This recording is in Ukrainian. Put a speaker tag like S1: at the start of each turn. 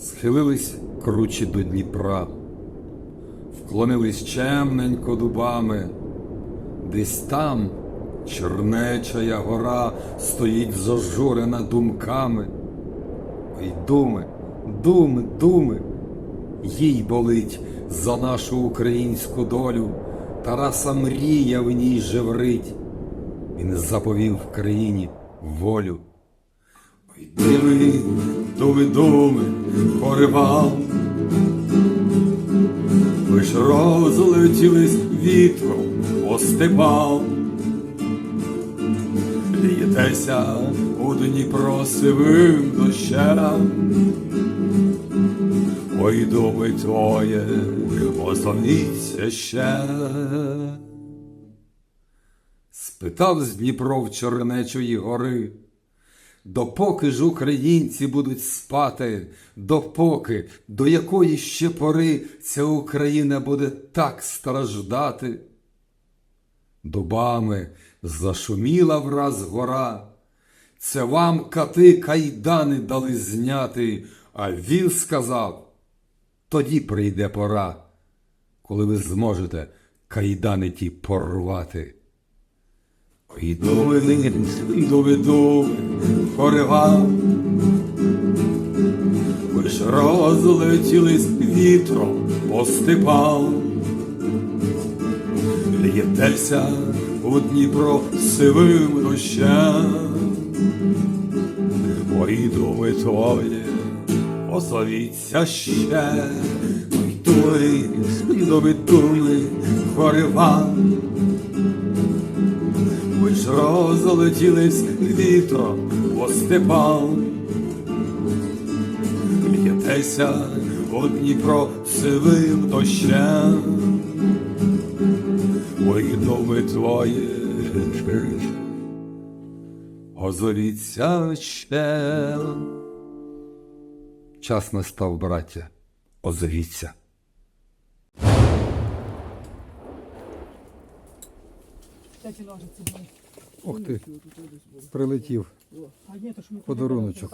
S1: Схилились кручі до Дніпра, вклонились чемненько дубами, десь там Чернечая гора стоїть зажурена думками. Ой, думи, думи, думи, їй болить за нашу українську долю, Тараса мрія в ній жеврить. Він заповів в країні волю. Ой, диви, думи, думи, поривав. Ж розлетілись вітром по степам. Лієтеся у Дніпро сивим дощем. Ой, думи твоє, озвіться ще. Спитав з Дніпро в Чернечої гори, допоки ж українці будуть спати, допоки, до якої ще пори ця Україна буде так страждати. Дубами зашуміла враз гора, це вам кати кайдани дали зняти, а він сказав, тоді прийде пора, коли ви зможете кайдани ті порвати. Думи, думи, поривав. Ви ж розлетілись вітром по степам. Л'єтеся у Дніпро сивим дощем. Ой, думи твої, озовіться ще. Думи, думи, думи, поривав. Розлетілись вітром по степам. Л'єтеся у Дніпро сивим дощем. Ой, доми твої, озовіться ще. Час настав, браття, озовіться. Ох ти, прилетів подаруночок.